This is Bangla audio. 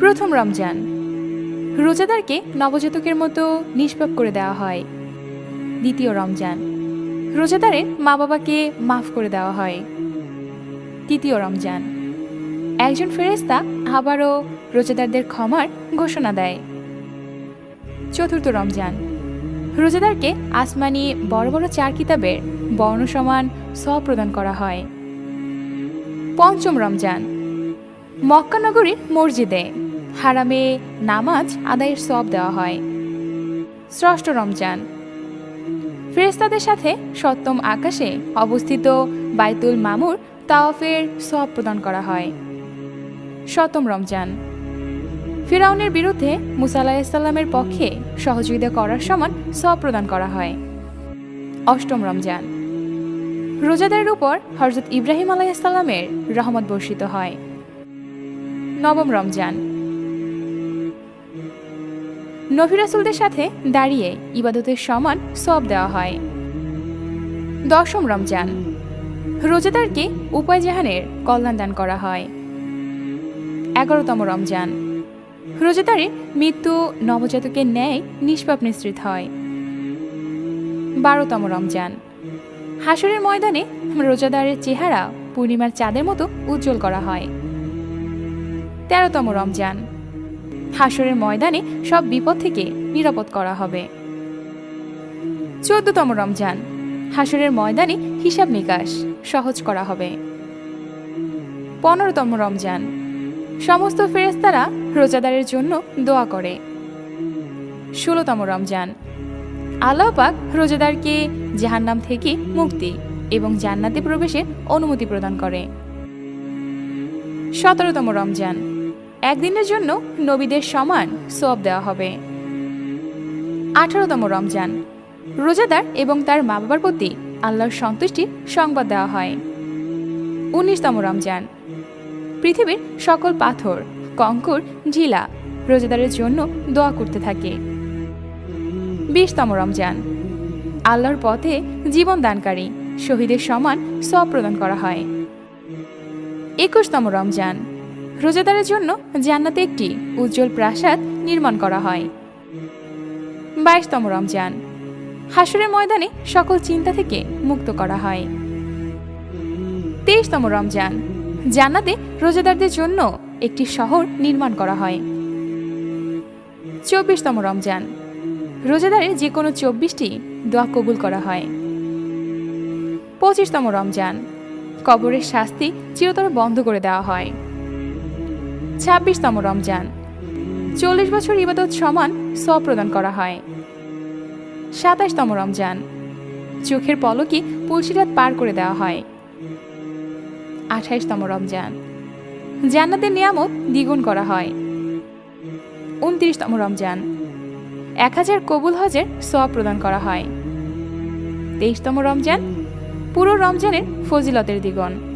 প্রথম রমজান। রোজাদারকে নবজাতকের মতো নিষ্পাপ করে দেওয়া হয়। দ্বিতীয় রমজান। রোজাদারের মা বাবাকে মাফ করে দেওয়া হয়। তৃতীয় রমজান। একজন ফেরেস্তা আবারও রোজাদারদের ক্ষমার ঘোষণা দেয়। চতুর্থ রমজান। রোজাদারকে আসমানি বড় বড় চার কিতাবের বর্ণ সমান সব প্রদান করা হয়। পঞ্চম রমজান। মক্কা নগরীর মসজিদে হারামে নামাজ আদায়ের সব দেওয়া হয়। ষষ্ঠ রমজান। ফেরেস্তাদের সাথে সপ্তম আকাশে অবস্থিত বাইতুল মামুর তাওয়াফের সব প্রদান করা হয়। সপ্তম রমজান। ফিরাউনের বিরুদ্ধে মুসা আলাহিসাল্লামের পক্ষে সহযোগিতা করার সমান সব প্রদান করা হয়। অষ্টম রমজান। রোজাদারের উপর হজরত ইব্রাহিম আলাইসাল্লামের রহমত বর্ষিত হয়। নবম রমজান। নফিরাসুলদের সাথে দাঁড়িয়ে ইবাদতের সমান সব দেওয়া হয়। দশম রমজান। রোজাদারকে উপায় জাহানের কল্যাণ দান করা হয়। এগারোতম রমজান। রোজাদারের মৃত্যু, নবজাতকের ন্যায় নিষ্পাপ নিশ্চিত হয়। বারোতম রমজান। হাসরের ময়দানে রোজাদারের চেহারা পূর্ণিমার চাঁদের মতো উজ্জ্বল করা হয়। তেরোতম রমজান। হাসরের ময়দানে সব বিপদ থেকে নিরাপদ করা হবে। চোদ্দতম রমজান। হাসরের ময়দানে হিসাব নিকাশ সহজ করা হবে। পনেরোতম রমজান। সমস্ত ফেরেস্তারা রোজাদারের জন্য দোয়া করে। ষোলোতম রমজান। আল্লাহ পাক রোজাদারকে জাহান্নাম থেকে মুক্তি এবং জান্নাতে প্রবেশের অনুমতি প্রদান করে। সতেরোতম রমজান। একদিনের জন্য নবীদের সমান সব দেওয়া হবে। আঠারোতম রমজান। রোজাদার এবং তার মা বাবার প্রতি আল্লাহর সন্তুষ্টি সংবাদ দেওয়া হয়। উনিশতম রমজান। পৃথিবীর সকল পাথর, কঙ্কর ঝিলা রোজাদারের জন্য দোয়া করতে থাকে। বিশতম রমজান। আল্লাহর পথে জীবন দানকারী, শহীদের সমান সব প্রদান করা হয়। একুশতম রমজান। রোজাদারের জন্য জান্নাতে একটি উজ্জ্বল প্রাসাদ নির্মাণ করা হয়। বাইশতম রমজান। হাসুরের ময়দানে সকল চিন্তা থেকে মুক্ত করা হয়। তেইশতম রমজান। জান্নাতে রোজাদারদের জন্য একটি শহর নির্মাণ করা হয়। চব্বিশতম রমজান। রোজাদারের যে কোনো চব্বিশটি দোয়া কবুল করা হয়। পঁচিশতম রমজান। কবরের শাস্তি চিরতরে বন্ধ করে দেওয়া হয়। ছাব্বিশতম রমজান। চল্লিশ বছর ইবাদত সমান সব প্রদান করা হয়। সাতাশতম রমজান। চোখের পলকে পুলসিরাত পার করে দেওয়া হয়। আঠাইশতম রমজান। জান্নাতের নিয়ামত দ্বিগুণ করা হয়। উনত্রিশতম রমজান। এক হাজার কবুল হজের সব প্রদান করা হয়। তেইশতম রমজান। পুরো রমজানের ফজিলতের দ্বিগুণ।